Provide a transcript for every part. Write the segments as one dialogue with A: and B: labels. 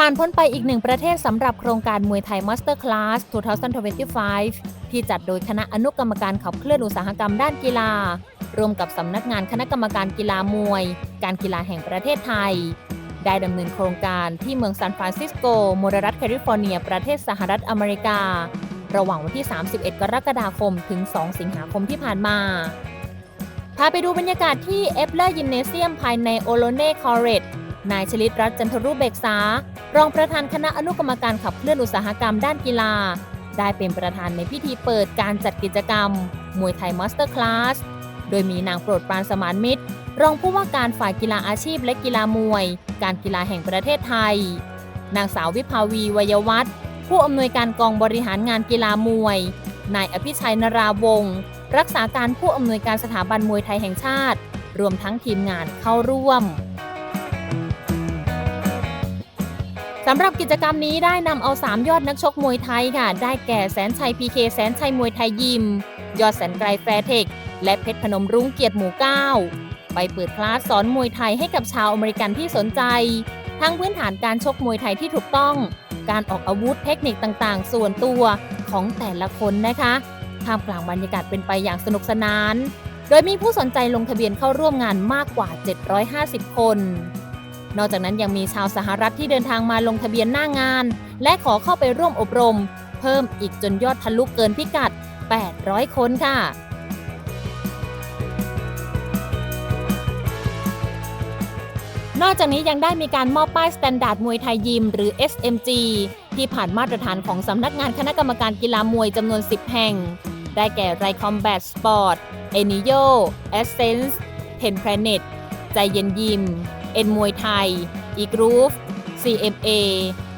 A: ผ่านพ้นไปอีกหนึ่งประเทศสำหรับโครงการมวยไทยมาสเตอร์คลาส 2025 ที่จัดโดยคณะอนุกรรมการขับเคลื่อนอุตสาหกรรมด้านกีฬา ร่วมกับสำนักงานคณะกรรมการกีฬามวย การกีฬาแห่งประเทศไทย ได้ดำเนินโครงการที่เมืองซานฟรานซิสโกมลรัฐแคลิฟอร์เนีย ประเทศสหรัฐอเมริกา ระหว่างวันที่ 31 กรกฎาคม ถึง 2 สิงหาคมที่ผ่านมาพาไปดูบรรยากาศที่เอฟเลอร์ยิมเนเซียมภายในโอโลเน่คอร์เรต นายชลิตรัตน์จันทรุเบกษา รองประธานคณะอนุกรรมการขับเคลื่อนอุตสาหกรรมด้านกีฬา ได้เป็นประธานในพิธีเปิดการจัดกิจกรรม มวยไทยมาสเตอร์คลาส โดยมีนางโปรดปรานสมานมิตร รองผู้ว่าการฝ่ายกีฬาอาชีพและกีฬามวย การกีฬาแห่งประเทศไทย นางสาววิภาวีวัยวัฒน์ผู้อำนวยการกองบริหารงานกีฬามวย นายอภิชัยนราวงศ์รักษาการผู้อำนวยการสถาบันมวยไทยแห่งชาติ รวมทั้งทีมงานเข้าร่วม สำหรับกิจกรรมนี้ได้นำเอา 3 ยอดนักชกมวยไทยค่ะ ได้แก่แสนชัยพีเคแสนชัยมวยไทยยิม ยอดแสนไกรแฟร์เทค และเพชรพนมรุ้งเกียรติหมู่เก้าไปเปิดคลาสสอนมวยไทยให้กับชาวอเมริกันที่สนใจ ทั้งพื้นฐานการชกมวยไทยที่ถูกต้อง การออกอาวุธเทคนิคต่างๆ ส่วนตัวของแต่ละคนนะคะท่ามกลางบรรยากาศเป็นไปอย่างสนุกสนาน โดยมีผู้สนใจลงทะเบียนเข้าร่วมงานมากกว่า 750 คน นอกจากนั้นยังมีชาวสหรัฐที่เดินทางมาลงทะเบียนหน้างาน และขอเข้าไปร่วมอบรม เพิ่มอีกจนยอดทะลุเกินพิกัด 800 คนค่ะนอกจากนี้ยังได้มีการมอบป้ายสแตนดาร์ดมวยไทยยิม หรือ SMG ที่ผ่านมาตรฐานของสำนักงานคณะกรรมการกีฬามวยจำนวน 10 แห่ง ได้แก่ไรคอมแบทสปอร์ตเอนิโยเอสเซนส์เทนแพลเน็ตใจเย็นยิม เอ็นมวยไทย อีกรูฟ CMA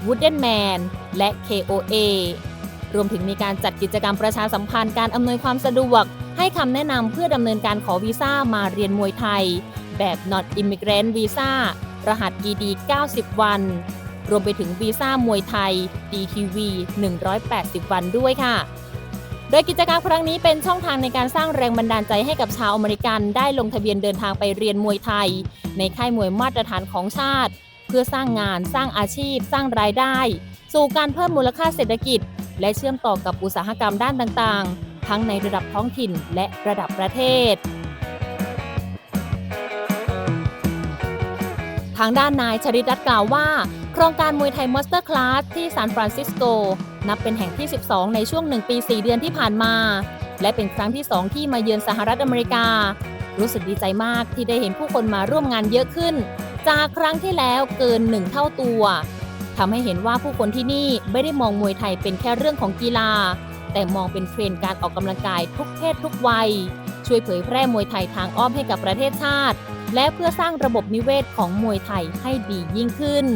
A: Wooden Man และ KOA รวมถึงมีการจัดกิจกรรมประชาสัมพันธ์การอำนวยความสะดวก ให้คำแนะนำเพื่อดำเนินการขอวีซ่ามาเรียนมวยไทย แบบ Not Immigrant Visa รหัส ED 90 วัน รวมไปถึงวีซ่ามวยไทย DTV 180 วันด้วยค่ะ โดยกิจกรรมครั้งนี้เป็นช่องทางในการสร้างแรงบันดาลใจให้กับชาวอเมริกันได้ลงทะเบียนเดินทางไปเรียนมวยไทย ในค่ายมวยมาตรฐานของชาติ เพื่อสร้างงาน สร้างอาชีพ สร้างรายได้ สู่การเพิ่มมูลค่าเศรษฐกิจ และเชื่อมต่อกับอุตสาหกรรมด้านต่างๆ ทั้งในระดับท้องถิ่นและระดับประเทศทางด้านนายชริตรัตน์กล่าวว่า ครงการมวยไทยมอสเตอร์คลาสที่ซานฟรานซิสโก นับเป็นแห่งที่ 12 ในช่วง 1 ปี 4 เดือนที่ผ่านมา และเป็นครั้งที่ 2 ที่มาเยือนสหรัฐอเมริกา รู้สึกดีใจมากที่ได้เห็นผู้คนมาร่วมงานเยอะขึ้น จากครั้งที่แล้วเกิน 1 เท่าตัวทำให้เห็นว่าผู้คนที่นี่ไม่ได้มองมวยไทยเป็นแค่เรื่องของกีฬา แต่มองเป็นเทรนด์การออกกำลังกายทุกเพศทุกวัย ช่วยเผยแพร่มวยไทยทางอ้อมให้กับประเทศชาติ และเพื่อสร้างระบบนิเวศของมวยไทยให้ดียิ่งขึ้น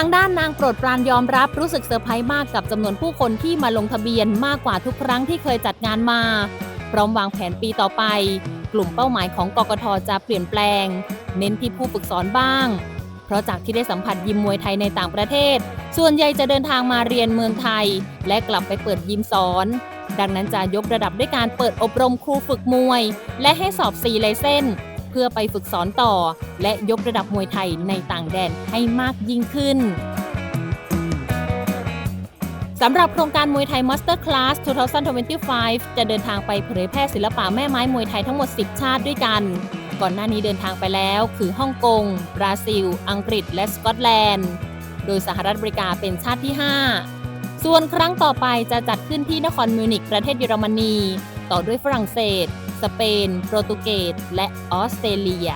A: างด้านนางโปรดปรานยอมรับรู้สึกเซอร์ไพรส์มากกับจำนวนผู้คนที่มาลงทะเบียนมากกว่าทุกครั้งที่เคยจัดงานมา พร้อมวางแผนปีต่อไป กลุ่มเป้าหมายของกกทจะเปลี่ยนแปลง เน้นที่ผู้ฝึกสอนบ้าง เพราะจากที่ได้สัมผัสยิมมวยไทยในต่างประเทศ ส่วนใหญ่จะเดินทางมาเรียนเมืองไทย และกลับไปเปิดยิมสอน ดังนั้นจะยกระดับด้วยการเปิดอบรมครูฝึกมวย และให้สอบซีไลเซน เพื่อไปฝึกสอนต่อ และยกระดับมวยไทยในต่างแดนให้มากยิ่งขึ้นสำหรับโครงการมวยไทยมาสเตอร์คลาส2025 จะเดินทางไปเผยแพร่ศิลปะแม่ไม้มวยไทยทั้งหมด 10 ชาติด้วยกัน ก่อนหน้านี้เดินทางไปแล้ว คือฮ่องกง บราซิล อังกฤษ และสกอตแลนด์ โดยสหรัฐอเมริกาเป็นชาติที่ 5 ส่วนครั้งต่อไปจะจัดขึ้นที่นครมิวนิกประเทศเยอรมนี ต่อด้วยฝรั่งเศส สเปน โปรตุเกส และออสเตรเลีย